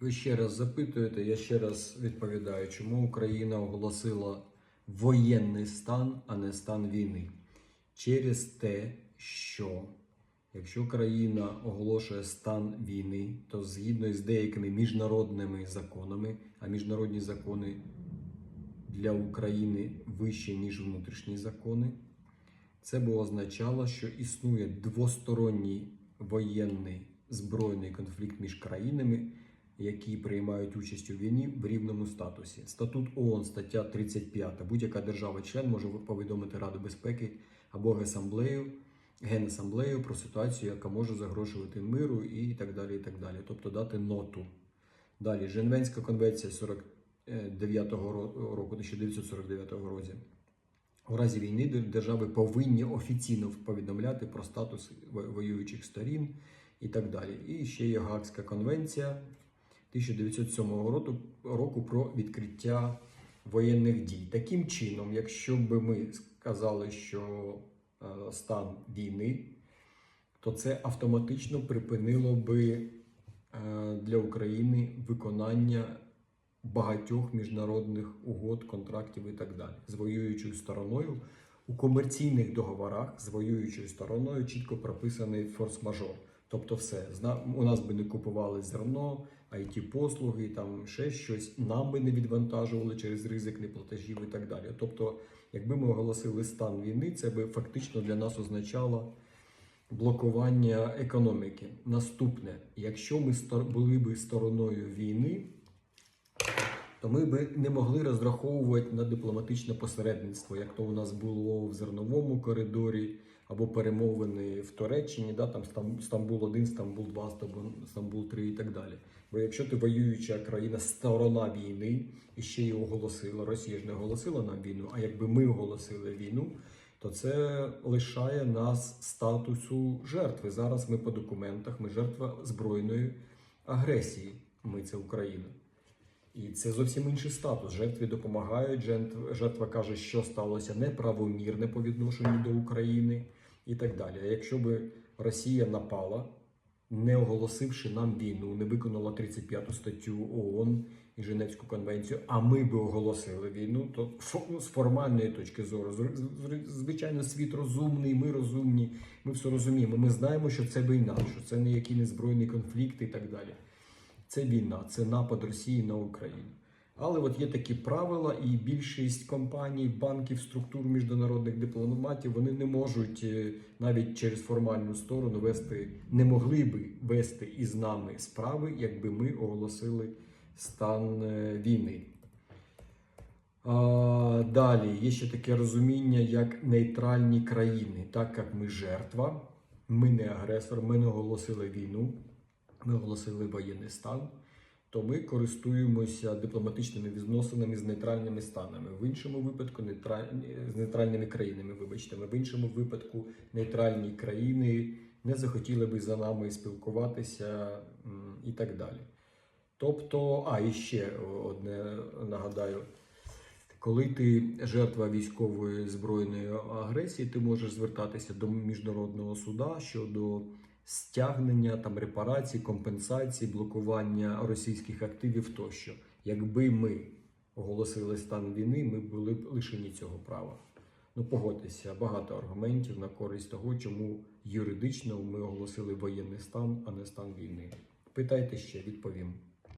Ви ще раз запитуєте, я ще раз відповідаю, чому Україна оголосила воєнний стан, а не стан війни. Через те, що якщо країна оголошує стан війни, то згідно із деякими міжнародними законами, а міжнародні закони для України вищі, ніж внутрішні закони, це би означало, що існує двосторонній воєнний збройний конфлікт між країнами, які приймають участь у війні в рівному статусі. Статут ООН, стаття 35. Будь-яка держава-член може повідомити Раду безпеки або Генасамблею, Генасамблею про ситуацію, яка може загрожувати миру і так далі. і так далі. Тобто дати ноту. Далі, Женевська конвенція 49-го року, 1949 році. У разі війни держави повинні офіційно повідомляти про статус воюючих сторін і так далі. І ще є Гаагська конвенція 1907 року, про відкриття воєнних дій. Таким чином, якщо б ми сказали, що е, стан війни, то це автоматично припинило би е, для України виконання багатьох міжнародних угод, контрактів і так далі з воюючою стороною. У комерційних договорах з воюючою стороною чітко прописаний форс-мажор. Тобто, все у нас би не купували зерно, it послуги, там ще щось. Нам би не відвантажували через ризик неплатежів і так далі. Тобто, якби ми оголосили стан війни, це би фактично для нас означало блокування економіки. Наступне, якщо ми були би стороною війни, то ми би не могли розраховувати на дипломатичне посередництво, як то у нас було в зерновому коридорі або перемовини в Туреччині, да, там Стамбул 1, Стамбул 2, Стамбул- Стамбул 3 і так далі. Бо якщо ти воююча країна, сторона війни, і ще й оголосила, Росія ж не оголосила нам війну, а якби ми оголосили війну, то це лишає нас статусу жертви. Зараз ми по документах, ми жертва збройної агресії. Ми це Україна. І це зовсім інший статус. Жертві допомагають. жертв- Жертва каже, що сталося неправомірне по відношенню до України і так далі. А якщо би Росія напала, не оголосивши нам війну, не виконала 35 статтю ООН і Женевську конвенцію, а ми би оголосили війну, то ну, з формальної точки зору, звичайно, світ розумний, ми розумні, ми все розуміємо. Ми знаємо, що це війна, що це не який не збройний конфлікт і так далі. Це війна, це напад Росії на Україну. Але от є такі правила, і більшість компаній, банків, структур міжнародних дипломатів вони не можуть е, навіть через формальну сторону вести, не могли би вести із нами справи, якби ми оголосили стан е, війни. А, далі є ще таке розуміння, як нейтральні країни, так як ми жертва, ми не агресор, ми не оголосили війну, ми оголосили воєнний стан, то ми користуємося дипломатичними відносинами з нейтральними станами. В іншому випадку нейтральні, з нейтральними країнами, вибачте, в іншому випадку нейтральні країни не захотіли би за нами спілкуватися і так далі. Тобто, а і ще одне нагадаю. Коли ти жертва військової збройної агресії, ти можеш звертатися до міжнародного суда щодо стягнення там репарацій, компенсацій, блокування російських активів тощо. Якби ми оголосили стан війни, ми були б лишені цього права. Ну, погодьтеся, багато аргументів на користь того, чому юридично ми оголосили воєнний стан, а не стан війни. Питайте ще, відповім.